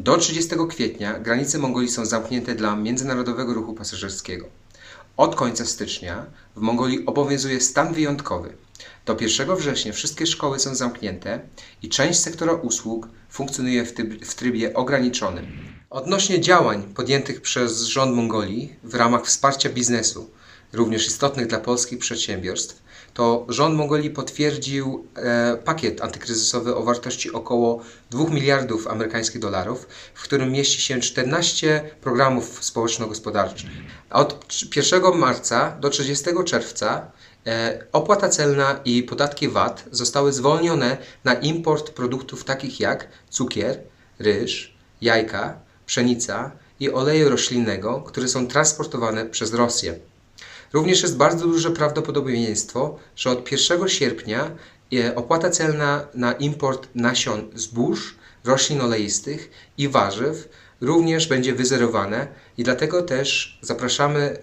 Do 30 kwietnia granice Mongolii są zamknięte dla międzynarodowego ruchu pasażerskiego. Od końca stycznia w Mongolii obowiązuje stan wyjątkowy. Do 1 września wszystkie szkoły są zamknięte i część sektora usług funkcjonuje w, w trybie ograniczonym. Odnośnie działań podjętych przez rząd Mongolii w ramach wsparcia biznesu, również istotnych dla polskich przedsiębiorstw, to rząd Mongolii potwierdził e, pakiet antykryzysowy o wartości około 2 miliardów amerykańskich dolarów, w którym mieści się 14 programów społeczno-gospodarczych. Od 1 marca do 30 czerwca e, opłata celna i podatki VAT zostały zwolnione na import produktów takich jak cukier, ryż, jajka, pszenica i oleju roślinnego, które są transportowane przez Rosję. Również jest bardzo duże prawdopodobieństwo, że od 1 sierpnia e, opłata celna na import nasion zbóż, roślin oleistych i warzyw również będzie wyzerowane i dlatego też zapraszamy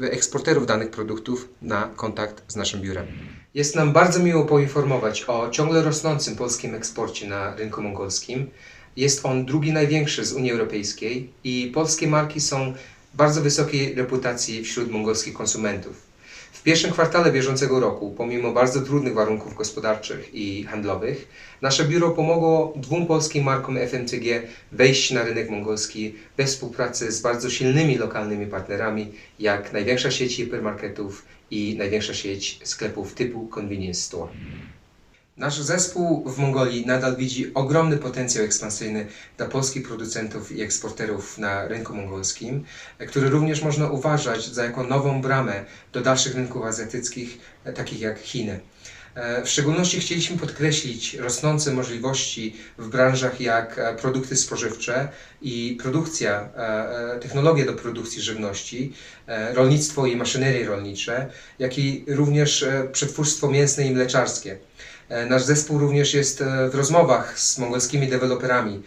e, eksporterów danych produktów na kontakt z naszym biurem. Jest nam bardzo miło poinformować o ciągle rosnącym polskim eksporcie na rynku mongolskim. Jest on drugi największy z Unii Europejskiej i polskie marki są bardzo wysokiej reputacji wśród mongolskich konsumentów. W pierwszym kwartale bieżącego roku, pomimo bardzo trudnych warunków gospodarczych i handlowych, nasze biuro pomogło dwóm polskim markom FMCG wejść na rynek mongolski we współpracy z bardzo silnymi lokalnymi partnerami, jak największa sieć hipermarketów i największa sieć sklepów typu convenience store. Nasz zespół w Mongolii nadal widzi ogromny potencjał ekspansyjny dla polskich producentów i eksporterów na rynku mongolskim, który również można uważać za jako nową bramę do dalszych rynków azjatyckich, takich jak Chiny. E, W szczególności chcieliśmy podkreślić rosnące możliwości w branżach jak e, produkty spożywcze i produkcja, e, technologie do produkcji żywności, rolnictwo i maszynerie rolnicze, jak i również przetwórstwo mięsne i mleczarskie. Nasz zespół również jest w rozmowach z mongolskimi deweloperami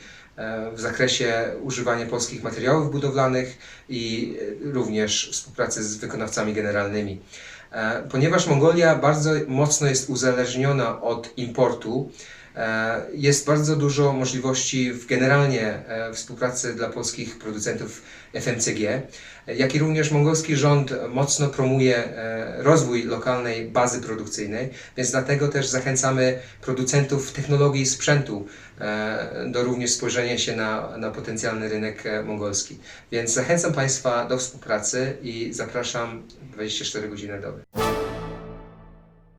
w zakresie używania polskich materiałów budowlanych i również współpracy z wykonawcami generalnymi. E, Ponieważ Mongolia bardzo mocno jest uzależniona od importu, jest bardzo dużo możliwości w generalnie e, współpracy dla polskich producentów FMCG, e, jak i również mongolski rząd mocno promuje e, rozwój lokalnej bazy produkcyjnej, więc dlatego też zachęcamy producentów technologii i sprzętu e, do również spojrzenia się na, na potencjalny rynek e, mongolski. Więc zachęcam Państwa do współpracy i zapraszam 24 godziny na.